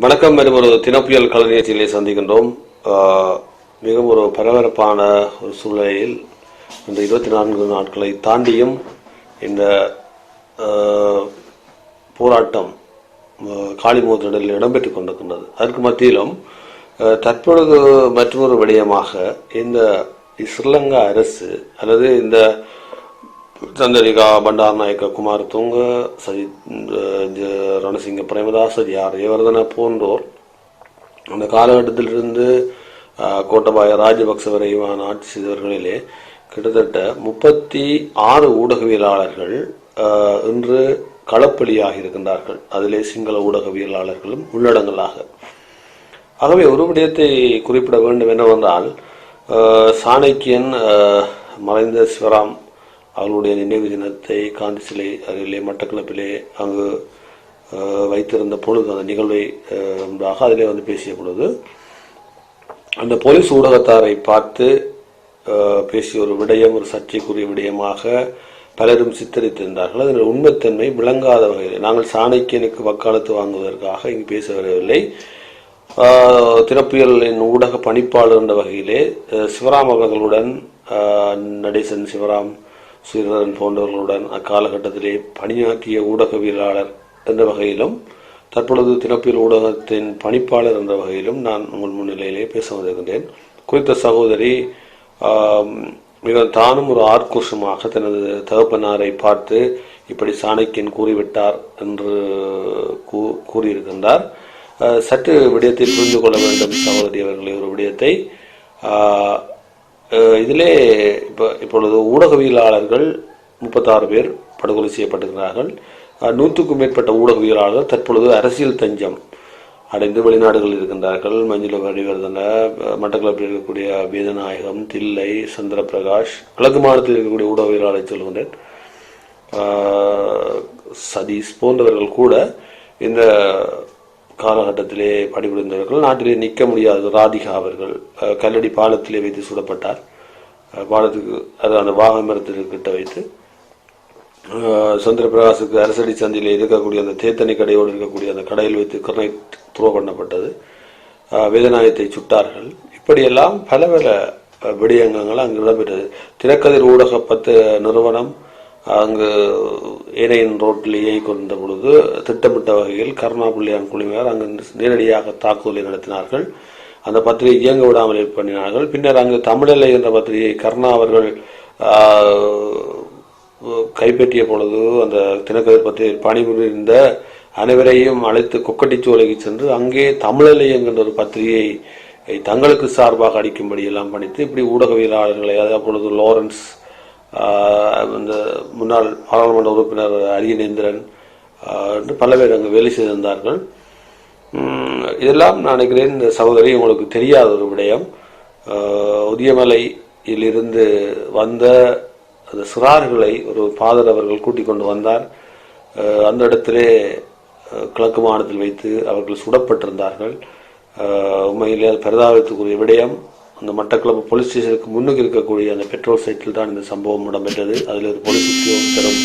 வணக்கம். மற்றும் ஒரு தினப்புயல் கலைஞர்களை சந்திக்கின்றோம். மிகவும் ஒரு பரபரப்பான ஒரு சூழ்நிலையில் இந்த இருபத்தி நான்கு நாட்களை தாண்டியும் இந்த போராட்டம் ஆஹ், இடம்பெற்று இடம்பெற்றுக் கொண்டிருக்கின்றது. அதற்கு மத்தியிலும் தற்பொழுது மற்றொரு விடயமாக இந்த ஸ்ரீலங்கா அரசு அல்லது இந்த ಚಂದ್ರಿಕಾ ಬಂಡಾರನಾಯಕ ಕುಮಾರ ತುಂಗ ಸಜಿತ್ ஜ- ரணசிங்க பிரேமதாச ஆர் ஏவர்தன போன்றோர் அந்த காலகட்டத்திலிருந்து ஆஹ், கோட்டபாய ராஜபக்ச வரைவான ஆட்சி செய்தவர்களிலே கிட்டத்தட்ட முப்பத்தி ஆறு ஊடகவியலாளர்கள் ஆஹ், இன்று களப்பலியாக இருக்கின்றார்கள் அதிலே சிங்கள ஊடகவியலாளர்களும் உள்ளடங்கலாக ஆகவே ஒரு விடயத்தை குறிப்பிட வேண்டும் என்னவென்றால் ஆஹ், சாணக்கியன் ஆஹ், மறைந்த சிவராம் அவர்களுடைய நினைவு தினத்தை காந்தி சிலை அருகிலே மட்டக்களப்பிலே அங்கு வைத்திருந்த பொழுது அந்த நிகழ்வை முன்பாக அதிலே வந்து பேசிய பொழுது அந்த போலீஸ் ஊடகத்தாரை பார்த்து பேசிய ஒரு விடயம் ஒரு சர்ச்சைக்குரிய விடயமாக பலரும் சித்தரித்திருந்தார்கள். அதன் உண்மைத்தன்மை விளங்காத வகையில். நாங்கள் சாணக்கியனுக்கு வக்காலத்து வாங்குவதற்காக இங்கு பேச வரவில்லை. திறப்பியலின் ஊடக பணிப்பாளர் என்ற வகையிலே சிவராம் அவர்களுடன் நடேசன் சிவராம் சுயரன் போன்றவர்களுடன் அக்காலகட்டத்திலே பணியாற்றிய ஊடகவியலாளர் என்ற வகையிலும் தற்பொழுது தினப்பில் ஊடகத்தின் பணிப்பாளர் என்ற வகையிலும் நான் உங்கள் முன்னிலையிலே பேச வந்திருக்கின்றேன். குறித்த சகோதரி மிக தானும் ஒரு ஆர்கோஷமாக தனது தகப்பனாரை பார்த்து இப்படி சாணக்கியன் கூறிவிட்டார் என்று கூ- கூறியிருக்கின்றார். சற்று விடயத்தை புரிந்து கொள்ள வேண்டும் சகோதரி அவர்களே ஒரு விடயத்தை. இதிலே இப்போ இப்பொழுது ஊடகவியலாளர்கள் முப்பத்தாறு பேர் படுகொலை செய்யப்பட்டிருக்கிறார்கள். நூற்றுக்கும் மேற்பட்ட ஊடகவியலாளர்கள் தற்பொழுது அரசியல் தஞ்சம் அடைந்து வெளிநாடுகளில் இருக்கின்றார்கள். மஞ்சுள வடிவர்தன மட்டக்களப்பில் இருக்கக்கூடிய வேதநாயகம் தில்லை சந்திரபிரகாஷ் கிழக்கு மாநிலத்தில் இருக்கக்கூடிய ஊடகவியலாளரை சொல்கின்றேன் சதீஷ் போன்றவர்கள் கூட இந்த காலகட்டத்திலே பணிபுரிந்தவர்கள் நாட்டிலே நிற்க முடியாத ராதிகா அவர்கள் கல்லடி பாலத்திலே வைத்து சுடப்பட்டார். பாலத்துக்கு அது அந்த வாகன மரத்திற்கு கிட்ட வைத்து சந்திரபிரகாசுக்கு அரசடி சந்தையில் இருக்கக்கூடிய அந்த தேத்தனி கடையோடு இருக்கக்கூடிய அந்த கடையில் வைத்து கிரனைட் த்ரோ பண்ணப்பட்டது. வேதநாயகத்தை சுட்டார்கள். இப்படியெல்லாம் பல பல விடயங்கள் அங்கு இடம்பெற்றது. தினக்கதிர் ஊடக பத்து நிறுவனம் அங்கு ஏனையின் ரோட்டில் இயங்கிக் கொண்ட பொழுது திட்டமிட்ட வகையில் கருணாபுள்ளியான் குழுவினர் அங்கு நேரடியாக தாக்குதலை நடத்தினார்கள். அந்த பத்திரிகை இயங்க விடாமல் பண்ணினார்கள். பின்னர் அங்கு தமிழலை என்ற பத்திரிகை கருணா அவர்கள் கைப்பற்றிய பொழுது அந்த தினக்கதிர் பத்திரிகை பணிபுரிந்த அனைவரையும் அழைத்து கொக்கட்டிச்சோலைக்கு சென்று அங்கே தமிழலை என்கின்ற ஒரு பத்திரிகையை தங்களுக்கு சார்பாக அடிக்கும்படி எல்லாம் பணித்து இப்படி ஊடகவியலாளர்களை அதாவது அப்பொழுது லாரன்ஸ் இந்த அந்த முன்னாள் பாராளுமன்ற உறுப்பினர் அரியநேந்திரன் ஆஹ், என்று பல பேர் அங்கு வேலை செய்திருந்தார்கள். இதெல்லாம் நான் நினைக்கிறேன் இந்த சகோதரி உங்களுக்கு தெரியாத ஒரு விடயம். ஆஹ், உதியமலையிலிருந்து வந்த அந்த சிறார்களை ஒரு பாதர் அவர்கள் கூட்டிக் கொண்டு வந்தார். அந்த இடத்திலே கிழக்கு மாநிலத்தில் வைத்து அவர்கள் சுடப்பட்டிருந்தார்கள். உண்மையிலே அது பரிதாபத்துக்குரிய விடயம். அந்த மட்டக்களப்பு போலீஸ் ஸ்டேஷனுக்கு முன்னுக்கு இருக்கக்கூடிய அந்த பெட்ரோல் சைட்டில் தான் இந்த சம்பவம் இடம்பெற்றது. அதில் ஒரு போலீஸ் உத்தியோகஸ்தரும்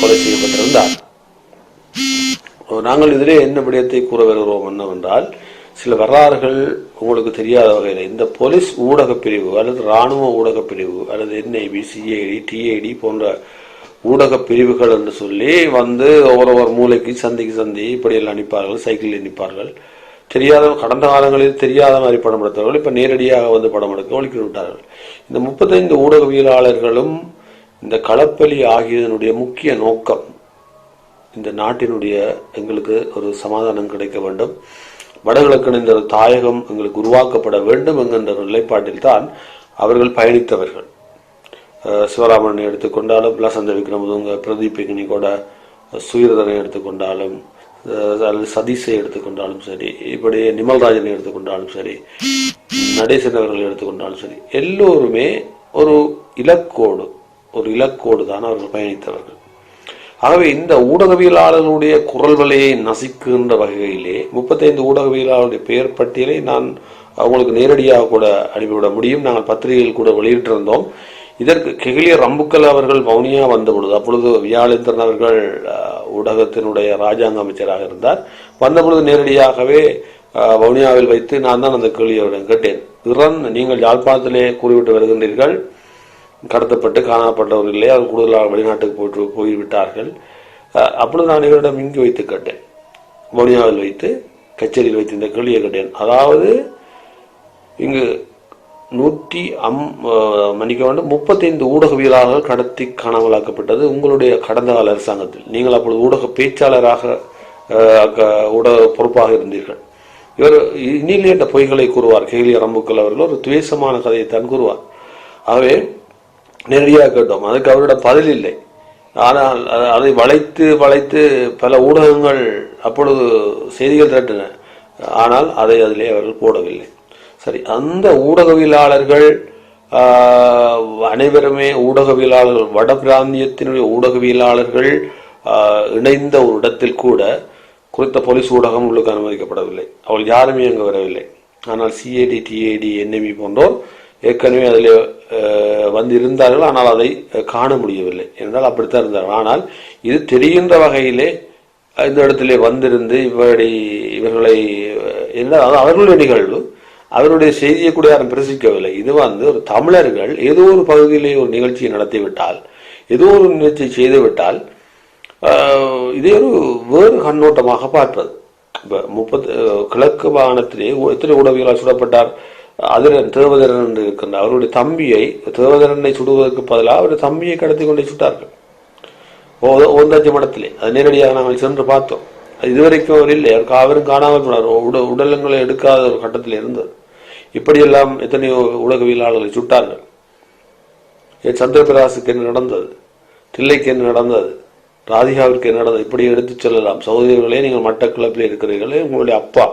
கொலை செய்யப்பட்டிருந்தார். நாங்கள் இதிலே என்ன விடயத்தை கூற வருகிறோம் என்னவென்றால் சில வரலாறுகள் உங்களுக்கு தெரியாத வகையில் இந்த போலீஸ் ஊடகப் பிரிவு அல்லது ராணுவ ஊடகப் பிரிவு அல்லது என்ஐபி சிஐடி டிஐடி போன்ற ஊடகப் பிரிவுகள் என்று சொல்லி வந்து ஒவ்வொரு மூலைக்கு சந்திக்கு சந்தி இப்படியெல்லாம் அனுப்பார்கள் சைக்கிளில் நிற்பார்கள் தெரியாத கடந்த காலங்களில் தெரியாத மாதிரி படம் எடுத்தவர்கள் இப்போ நேரடியாக வந்து படம் எடுக்க ஒழிக்க விட்டார்கள். இந்த முப்பத்தைந்து ஊடகவியலாளர்களும் இந்த களப்பலி ஆகியதனுடைய முக்கிய நோக்கம் இந்த நாட்டினுடைய எங்களுக்கு ஒரு சமாதானம் கிடைக்க வேண்டும். வடகிழக்கு இந்த தாயகம் எங்களுக்கு உருவாக்கப்பட வேண்டும் என்கின்ற நிலைப்பாட்டில் தான் அவர்கள் பயணித்தவர்கள். அஹ் சிவராமனை எடுத்துக்கொண்டாலும் லசந்த விக்ரமதுங்க பிரதீப் கூட சுயரதனை எடுத்துக்கொண்டாலும் அல்லது சதீஷை எடுத்துக்கொண்டாலும் சரி இப்படி நிமல்ராஜனை எடுத்துக்கொண்டாலும் சரி நடேசன் அவர்களை எடுத்துக்கொண்டாலும் சரி எல்லோருமே ஒரு இலக்கோடு ஒரு இலக்கோடு தான் அவர்கள் பயணித்தவர்கள். ஆகவே இந்த ஊடகவியலாளர்களுடைய குரல் வலையை நசிக்கின்ற வகையிலே முப்பத்தைந்து ஊடகவியலாளருடைய பெயர் பட்டியலை நான் அவங்களுக்கு நேரடியாக கூட அனுப்பிவிட முடியும். நாங்கள் பத்திரிகையில் கூட வெளியிட்டிருந்தோம். இதற்கு கெகிலிய ரம்புக்கல் அவர்கள் மௌனியாக வந்த பொழுது அப்பொழுது வியாழேந்திரன் அவர்கள் ஊடகத்தினுடைய ராஜாங்க அமைச்சராக இருந்தார். வந்தபொழுது நேரடியாகவே வவுனியாவில் வைத்து நான் தான் அந்த கேள்வியை கேட்டேன். இறன் நீங்கள் யாழ்ப்பாணத்திலே கூறிவிட்டு வருகின்றீர்கள். கடத்தப்பட்டு காணப்பட்டவர்கள் இல்லை. அவர் கூடுதலாக வெளிநாட்டுக்கு போயிட்டு போய்விட்டார்கள். அப்பொழுது நான் இவரிடம் இங்கு வைத்து கேட்டேன். வவுனியாவில் வைத்து கச்சேரியில் வைத்து இந்த கேள்வியை கேட்டேன். அதாவது இங்கு நூற்றி அம் மன்னிக்க வேண்டும் முப்பத்தைந்து ஊடகவியலாளர்கள் கடத்தி காணாமலாக்கப்பட்டது உங்களுடைய கடந்த கால அரசாங்கத்தில். நீங்கள் அப்பொழுது ஊடக பேச்சாளராக ஊடக பொறுப்பாக இருந்தீர்கள். இவர் இனிலே பொய்களை கூறுவார். கேலி ரம்புக்கள் அவர்கள் ஒரு துவேசமான கதையை தான் கூறுவார். ஆகவே நேரடியாக கேட்டோம். அதுக்கு அவரிடம் பதில் இல்லை. ஆனால் அதை வளைத்து வளைத்து பல ஊடகங்கள் அப்பொழுது செய்திகள் திரட்டின. ஆனால் அதை அதிலே அவர்கள் போடவில்லை. சரி அந்த ஊடகவியலாளர்கள் அனைவருமே ஊடகவியலாளர்கள் வட பிராந்தியத்தினுடைய ஊடகவியலாளர்கள் இணைந்த ஒரு இடத்தில் கூட குறித்த போலீஸ் ஊடகம் உள்ளுக்கு அனுமதிக்கப்படவில்லை. அவள் யாருமே அங்கு வரவில்லை. ஆனால் சிஏடி டிஏடி என்எம்இ போன்றோர் ஏற்கனவே அதில் வந்து இருந்தார்கள் ஆனால் அதை காண முடியவில்லை. என்றால் அப்படித்தான் இருந்தார்கள். ஆனால் இது தெரிகின்ற வகையிலே இந்த இடத்திலே வந்திருந்து இவரை இவர்களை அஹ், என்ன அதாவது அவர்களுடைய நிகழ்வு. அவருடைய செய்தியை கூட யாரும் பிரசிக்கவில்லை. இது வந்து ஒரு தமிழர்கள் ஏதோ ஒரு பகுதியிலே ஒரு நிகழ்ச்சியை நடத்திவிட்டால் ஏதோ ஒரு நிகழ்ச்சியை செய்துவிட்டால் ஆஹ், ஒரு வேறு கண்ணோட்டமாக பார்ப்பது. இப்போ முப்பத்து கிழக்கு மாகாணத்திலே எத்தனை உடவியலால் சுடப்பட்டார்? அதிரன் தேவதரன் என்று இருக்கின்ற அவருடைய தம்பியை தேவதரனை சுடுவதற்கு பதிலாக அவருடைய தம்பியை கடத்தி கொண்டே சுட்டார்கள். ஓ- ஓந்தாச்சி மடத்திலே. அது நேரடியாக நாங்கள் சென்று பார்த்தோம். அது இதுவரைக்கும் அவர் இல்லை. அவருக்கு அவரும் காணாமல் போனார். உட உடலங்களை எடுக்காத ஒரு கட்டத்தில் இருந்தது. இப்படியெல்லாம் எத்தனையோ உலகவியலாளர்களை சுட்டார்கள். என் சந்திரபிராசுக்கு என்ன நடந்தது? தில்லைக்கு என்ன நடந்தது? ராதிகாவிற்கு என்ன நடந்தது? இப்படி எடுத்துச் செல்லலாம். சகோதரிகளே நீங்கள் மட்டக்களப்பில் இருக்கிறீர்களே உங்களுடைய அப்பா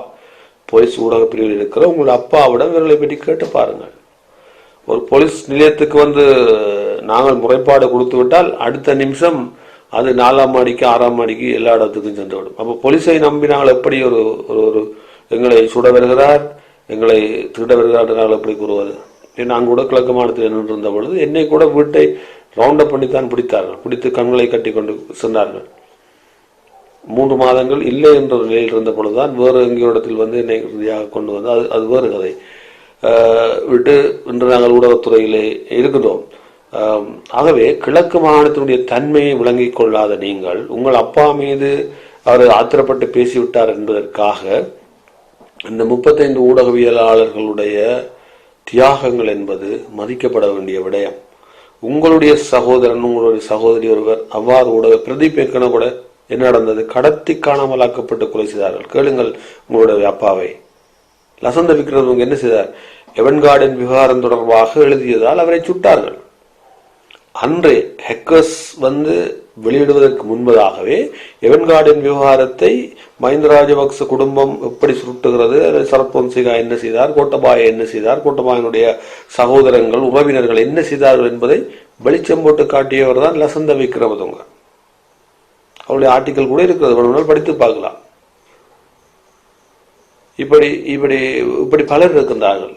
போலீஸ் ஊடக பிரிவில் இருக்கிற உங்களுடைய அப்பாவிடம் இவர்களை பற்றி கேட்டு பாருங்கள். ஒரு போலீஸ் நிலையத்துக்கு வந்து நாங்கள் முறைப்பாடு கொடுத்து விட்டால் அடுத்த நிமிஷம் அது நாலாம் மாடிக்கு ஆறாம் மாடிக்கு எல்லா இடத்துக்கும் சென்றுவிடும் அப்போ போலீஸை நம்பி நாங்கள் எப்படி ஒரு ஒரு ஒரு எங்களை சுட வருகிறார்? எங்களை திருட வருகிறார் நாங்கள் எப்படி கூறுவது நான் கூட கிழக்கு மாநிலத்தில் நின்றிருந்த பொழுது என்னை கூட வீட்டை ரவுண்ட் அப் பண்ணித்தான் பிடித்தார்கள். பிடித்து கண்களை கட்டி கொண்டு சென்றார்கள். மூன்று மாதங்கள் இல்லை என்ற நிலையில் இருந்த பொழுதுதான் வேறு எங்கேயோ இடத்தில் வந்து என்னை இறுதியாக கொண்டு வந்து அது அது வேறு கதை. ஆஹ் விட்டு இன்று நாங்கள் ஊடகத்துறையிலே இருக்கிறோம் ஆகவே கிழக்கு மாகாணத்தினுடைய தன்மையை விளங்கிக் கொள்ளாத நீங்கள் உங்கள் அப்பா மீது அவர் ஆத்திரப்பட்டு பேசிவிட்டார் என்பதற்காக இந்த முப்பத்தைந்து ஊடகவியலாளர்களுடைய தியாகங்கள் என்பது மதிக்கப்பட வேண்டிய விடயம். உங்களுடைய சகோதரன் உங்களுடைய சகோதரி ஒருவர் அவ்வாறு ஊடக பிரதீப் கூட என்ன நடந்தது? கடத்தி காணாமலாக்கப்பட்டு கொலை செய்தார்கள். கேளுங்கள் உங்களுடைய அப்பாவை. லசந்த விக்ரமங்க என்ன செய்தார்? எவன் கார்டன் விவகாரம் தொடர்பாக எழுதியதால் அவரை சுட்டார்கள். அன்றே ஹெக்கர்ஸ் வந்து வெளியிடுவதற்கு முன்பதாகவே எவன்கார்டின் விவகாரத்தை மஹிந்த ராஜபக்ச குடும்பம் எப்படி சுருட்டுகிறது அதை என்ன செய்தார் கோட்டபாய என்ன செய்தார் கோட்டபாயனுடைய சகோதரங்கள் உறவினர்கள் என்ன செய்தார்கள் என்பதை வெளிச்சம் போட்டு காட்டியவர் தான் லசந்த விக்ரமதுங்க அவருடைய ஆர்டிக்கல் கூட இருக்கிறது வேணும்னால் படித்து பார்க்கலாம். இப்படி இப்படி இப்படி பலர் இருக்கின்றார்கள்.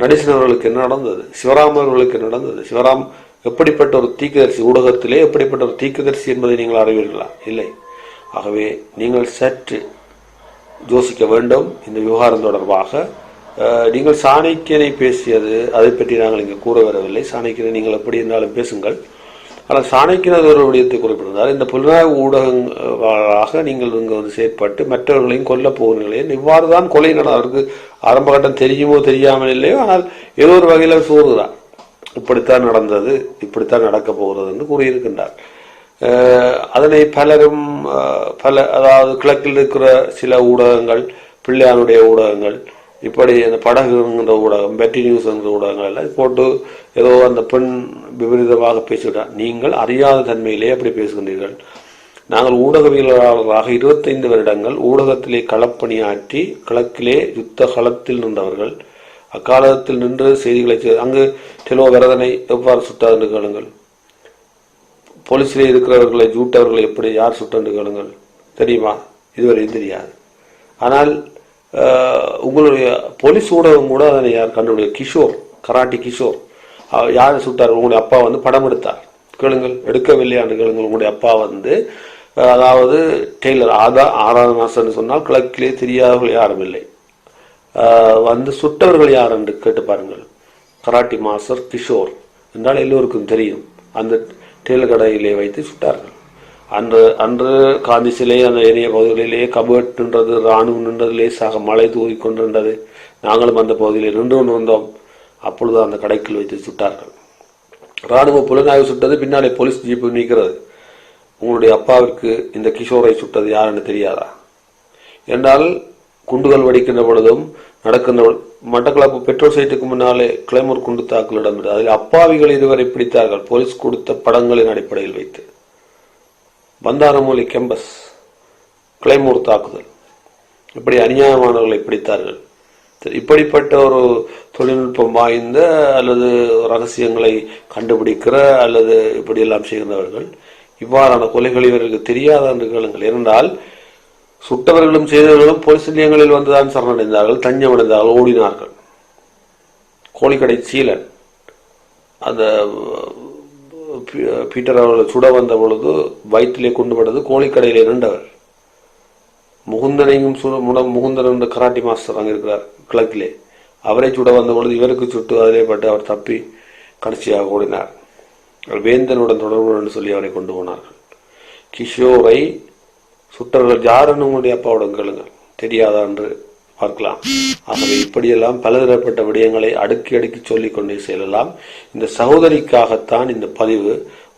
நடேசன் அவர்களுக்கு என்ன நடந்தது? சிவராம் அவர்களுக்கு என்ன நடந்தது? சிவராம் எப்படிப்பட்ட ஒரு தீக்கதரிசி ஊடகத்திலே எப்படிப்பட்ட ஒரு தீக்கதரிசி என்பதை நீங்கள் அறிவீர்களா? இல்லை. ஆகவே நீங்கள் சற்று யோசிக்க வேண்டும் இந்த விவகாரம் தொடர்பாக. நீங்கள் சாணக்கியனை பேசியது அதை பற்றி நாங்கள் இங்கே கூற வரவில்லை. சாணக்கியனை நீங்கள் எப்படி இருந்தாலும் பேசுங்கள். ஆனால் சாணக்கியன் ஒரு விடயத்தை குறிப்பிட்டிருந்தார். இந்த புலனாய்வு ஊடகங்களாக நீங்கள் இங்கு வந்து செயற்பட்டு மற்றவர்களையும் கொல்ல போகிறீர்களே இவ்வாறு தான் கொலை நடந்தவருக்கு ஆரம்ப கட்டம் தெரியுமோ தெரியாமல் இல்லையோ ஆனால் ஏதோ ஒரு வகையில் அவர் சோறுகிறார் இப்படித்தான் நடந்தது இப்படித்தான் நடக்கப் போகிறது என்று கூறியிருக்கின்றார். அதனை பலரும் பல அதாவது கிழக்கில் இருக்கிற சில ஊடகங்கள் பிள்ளையானுடைய ஊடகங்கள் இப்படி அந்த படகுங்கிற ஊடகம் பெட்டி நியூஸ் என்ற ஊடகங்கள் எல்லாம் போட்டு ஏதோ அந்த பெண் விபரீதமாக பேசிவிட்டார் நீங்கள் அறியாத தன்மையிலே அப்படி பேசுகின்றீர்கள். நாங்கள் ஊடகவியலாளர்களாக இருபத்தைந்து வருடங்கள் ஊடகத்திலே களப்பணியாற்றி கிழக்கிலே யுத்த களத்தில் நின்றவர்கள் அக்காலத்தில் நின்று செய்திகளை அங்கு டெலோ வரதனை எவ்வாறு சுட்டார் என்று கேளுங்கள். போலீஸிலே இருக்கிறவர்களை ஜூட்டவர்களை எப்படி யார் சுட்டன்று கேளுங்கள். தெரியுமா? இதுவரையும் தெரியாது. ஆனால் உங்களுடைய போலீஸ் ஊடகம் கூட அதனை யார் கண்டுபிடிக்க கிஷோர் கராட்டி கிஷோர் யார் சுட்டார்? உங்களுடைய அப்பா வந்து படம் எடுத்தார். கேளுங்கள் எடுக்கவில்லையான்னு கேளுங்கள். உங்களுடைய அப்பா வந்து அதாவது டெய்லர் ஆதா ஆராதனாசன் சொன்னால் கிழக்கிலே தெரியாதவர்கள் யாரும் இல்லை. வந்து சுட்டவர்கள் யார் என்று கேட்டு பாருங்கள். Karate master Kishore. என்றால் எல்லோருக்கும் தெரியும். அந்த டெய்லர் கடையிலே வைத்து சுட்டார்கள். அன்று அன்று காந்தி சிலை அந்த ஏரிய பகுதிகளிலே கபட் நின்றது ராணுவம் நின்றது லேசாக மழை தூவி கொண்டிருந்தது. நாங்களும் அந்த பகுதியில் நின்று கொண்டு வந்தோம். அப்பொழுது அந்த கடைக்குள் வைத்து சுட்டார்கள். ராணுவ புலனாய்வு சுட்டது பின்னாலே போலீஸ் ஜீப்பு நீக்கிறது உங்களுடைய அப்பாவிற்கு இந்த கிஷோரை சுட்டது யாருன்னு தெரியாதா? என்றால் குண்டுகள் வெடிக்கின்ற பொழுதும் நடக்கின்ற மட்டக்களப்பு பெட்ரோல் சைட்டுக்கு முன்னாலே கிளைமோர் குண்டு தாக்கல் இடம்பெற்றது. அதில் அப்பாவிகள் இதுவரை பிடித்தார்கள். போலீஸ் கொடுத்த படங்களின் அடிப்படையில் வைத்து. பந்தாரமூலி கேம்பஸ் கிளைமோர் தாக்குதல். இப்படி அநியாயமானவர்களை பிடித்தார்கள்? இப்படிப்பட்ட ஒரு தொழில்நுட்பம் வாய்ந்த அல்லது ரகசியங்களை கண்டுபிடிக்கிற அல்லது இப்படியெல்லாம் செய்கிறவர்கள் இவ்வாறான கொலைகள் இவர்களுக்கு தெரியாத என்று கேளுங்கள். ஏனென்றால் சுட்டவர்களும் செய்தவர்களும் போலீஸ் நிலையங்களில் வந்துதான் சரணடைந்தார்கள் தஞ்சமடைந்தார்கள் ஓடினார்கள். கோழிக்கடை சீலன் அந்த பீட்டர் அவர்கள் சுட வந்த பொழுது வயிற்றிலே கொண்டு பட்டது கோழிக்கடையிலே இரண்டவர் முகுந்தனையும் சுட முகுந்தன் என்ற கராட்டி மாஸ்டர் அங்கே இருக்கிறார் கிழக்கிலே. அவரை சுட வந்த பொழுது இவருக்கு சுட்டு அதிலே பட்டு அவர் தப்பி கடைசியாக ஓடினார். அவர் வேந்தனுடன் தொடர்பு என்று சொல்லி அவரை கொண்டு போனார்கள். கிஷோரை சுற்றர்கள் யாருன்னு உங்களுடைய அப்பாவோட கேளுங்கள் தெரியாதா என்று பார்க்கலாம். ஆகவே இப்படியெல்லாம் பலதரப்பட்ட விடயங்களை அடுக்கி அடுக்கி சொல்லிக் கொண்டே செல்லலாம். இந்த சகோதரிக்காகத்தான் இந்த பதிவு.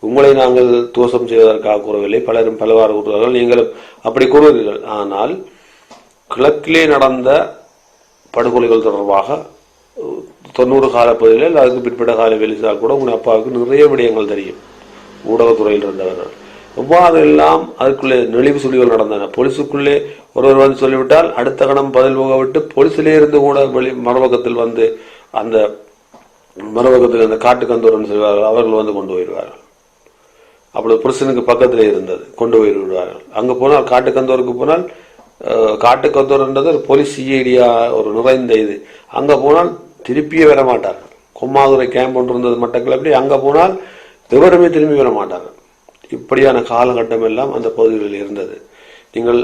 உங்களை நாங்கள் தோஷம் செய்வதற்காக கூறவில்லை. பலரும் பலவாறு கூறுவார்கள் நீங்களும் அப்படி கூறுவீர்கள். ஆனால் கிழக்கிலே நடந்த படுகொலைகள் தொடர்பாக தொண்ணூறு கால பகுதியில் அதுக்கு பிற்பட்ட கால வெளிச்சால் கூட உங்கள் அப்பாவுக்கு நிறைய விடயங்கள் தெரியும். ஊடகத்துறையில் இருந்தவர்கள். எவ்வாறு எல்லாம் அதுக்குள்ளே நெளிவு சுழிவுகள் நடந்தன? போலீஸுக்குள்ளே ஒருவர் வந்து சொல்லிவிட்டால் அடுத்த கணம் பதில் போக விட்டு போலீஸிலே இருந்து கூட வெளி மறுபக்கத்தில் வந்து அந்த மறுபக்கத்தில் அந்த காட்டுக்கந்தூரன் சொல்வார்கள். அவர்கள் வந்து கொண்டு போயிடுவார்கள். அப்பொழுது புருஷனுக்கு பக்கத்தில் இருந்தது. கொண்டு போய் விடுவார்கள் அங்கே போனால் காட்டுக்கந்தோருக்கு போனால் காட்டுக்கந்தோர்ன்றது ஒரு போலீஸ் சிஐடியா ஒரு நிறைந்த இது. அங்கே போனால் திருப்பியே வர மாட்டார்கள் கொம்மாதுரை கேம்ப் ஒன்று இருந்தது மட்டக்கில் அப்படி. அங்கே போனால் எவருமே திரும்பி வர மாட்டார்கள் இப்படியான காலகட்டம் எல்லாம் அந்த பகுதிகளில் இருந்தது. நீங்கள்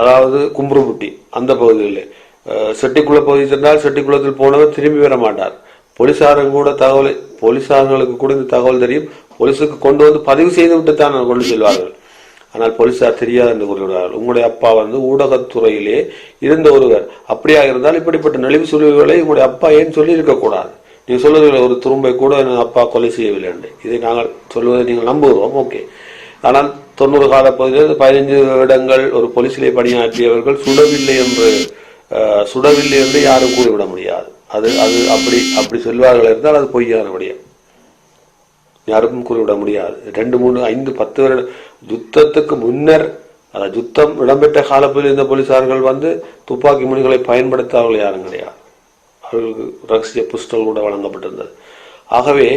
அதாவது கும்புருமுட்டி அந்த பகுதிகளில். செட்டிக்குள பகுதி சென்றால் செட்டிக்குளத்தில் போனவர் திரும்பி வர மாட்டார். போலீசாரும் கூட தகவலை போலீசார்களுக்கு கூட இந்த தகவல் தெரியும். போலீஸுக்கு கொண்டு வந்து பதிவு செய்து விட்டு தான் கொண்டு செல்வார்கள். ஆனால் போலீசார் தெரியாது என்று கூறுகிறார்கள். உங்களுடைய அப்பா வந்து ஊடகத்துறையிலே இருந்த ஒருவர். அப்படியாக இருந்தால் இப்படிப்பட்ட நெளிவு சுழிவுகளை உங்களுடைய அப்பா ஏன் சொல்லி இருக்கக்கூடாது நீ சொல்லுவீர்கள் ஒரு துரும்பை கூட என் அப்பா கொலை செய்யவில்லை என்று. இதை நாங்கள் சொல்வதை நீங்கள் நம்புகிறோம். ஓகே. ஆனால் தொண்ணூறு கால பகுதியில் பதினைஞ்சு வருடங்கள் ஒரு போலீஸிலே பணியாற்றியவர்கள் சுடவில்லை என்று சுடவில்லை என்று யாரும் கூறிவிட முடியாது. அது அது அப்படி அப்படி சொல்வார்கள் இருந்தால் அது பொய்யான விடயம். யாருக்கும் கூறிவிட முடியாது. ரெண்டு மூணு ஐந்து பத்து வருட யுத்தத்துக்கு முன்னர் அதாவது யுத்தம் இடம்பெற்ற காலப்பகுதியில் இருந்த போலீசார்கள் வந்து துப்பாக்கி முனிகளை பயன்படுத்தார்கள் யாரும் கிடையாது. ரகசிய புஸ்தகம் கூட வழங்கப்பட்டிருந்தது. ஆகவே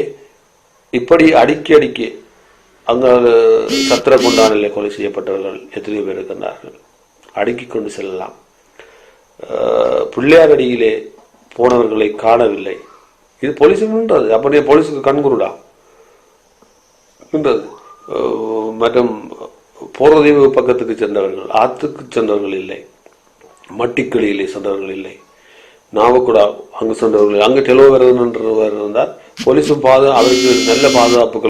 இப்படி அடிக்கி அடிக்கி அங்கு சத்திர குண்டானிலே கொலை செய்யப்பட்டவர்கள் எத்தனையோ பேர் இருக்கின்றார்கள். அடுக்கி கொண்டு செல்லலாம். பிள்ளையாரடியிலே போனவர்களை காணவில்லை. இது போலீஸுன்றது அப்படியே போலீஸுக்கு கண்குருடா என்றது மற்றும் போர்வதீவு பக்கத்துக்கு சென்றவர்கள் ஆத்துக்கு சென்றவர்கள் இல்லை. மட்டிக்கிளியிலே சென்றவர்கள் இல்லை. நாவக்குடா அங்கு சென்றவர்கள். அங்கு டெலோவர் என்றவர் இருந்தார். போலீஸும் பாது அவருக்கு நல்ல பாதுகாப்புகள்